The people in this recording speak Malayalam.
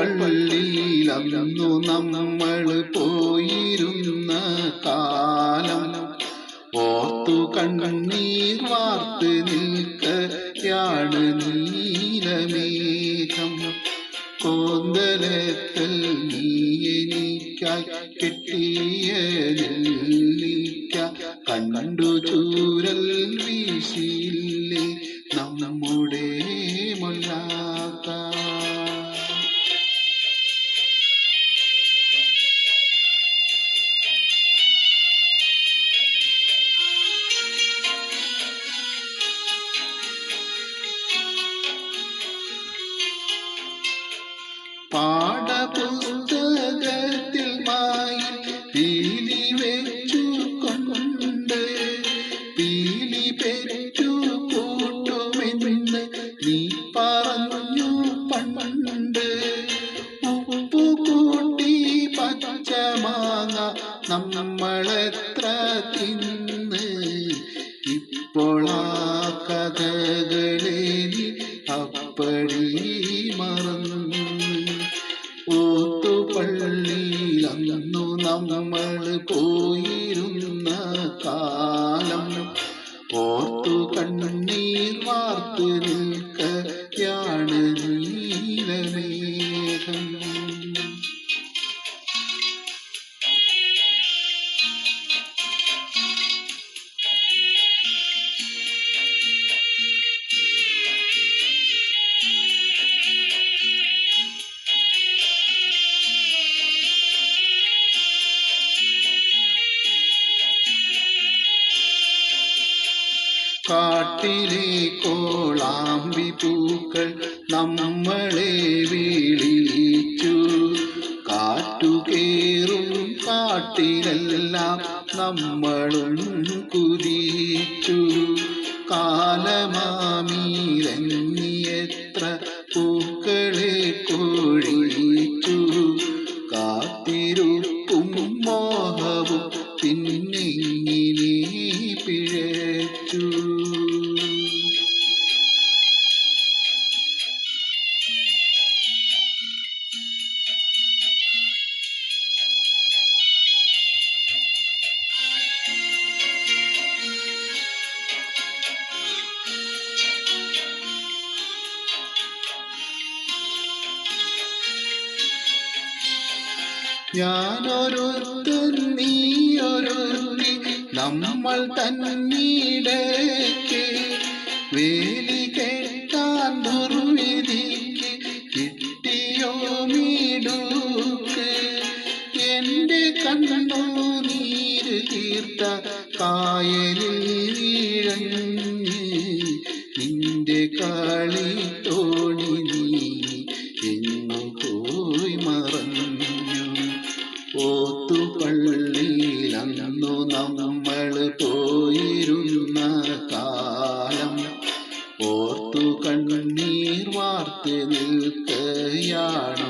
അന്നു നമ്മൾ പോയിരുന്ന കാലം ഓർത്തു കണ്ണീർ വാർത്ത് നിൽക്കയാണ് നീലമേഘം. കോന്തലത്തിൽ നീ എനിക്കായി കെട്ടിയ നെല്ലിക്ക കണ്ടു ചൂരൽ വീശില്ലേ പാഠപുസ്തകത്തിൽ മായി പീലി വെച്ചു കൊണ്ട് പീലി പെറ്റു കൂട്ടുമെന്ന് നീ പറഞ്ഞു പണ്ട്. ഉപ്പു കൂട്ടി പച്ചമാങ്ങ നമ്മളെത്ര തിന്ന് ഇപ്പോൾ ആ കഥകളെ പോയിരുന്ന കാലം ഓർത്തു കണ്ണീർ വാർത്തു കാട്ടിലെ കോളാമ്പി പൂക്കൾ നമ്മളെ വിളിച്ചു. കാറ്റുകേറും കാട്ടിലെല്ലാം നമ്മളും കുതിച്ചു. കാലമാമീരങ്ങിയെത്ര പൂക്കളെ കൊഴിച്ചു. കാത്തിരുപ്പും മോഹവും പിന്നിങ്ങിനെ പിഴച്ചു. ഞാനൊരുത്തൻ നീയൊരുത്തി നമ്മൾ തന്നീടേക്ക് വേലി കേട്ടാൻ ദുർവിധിക്ക് കിട്ടിയോ മീടൂക്ക്? എന്റെ കണ്ണോ നീര് തീർത്ത കായലിൽ നിന്റെ കളി നമ്മൾ പോയിരുന്ന കാലം. ഓർത്തു കണ്ണീർ വാർത്ത് നിൽക്കുകയാണ്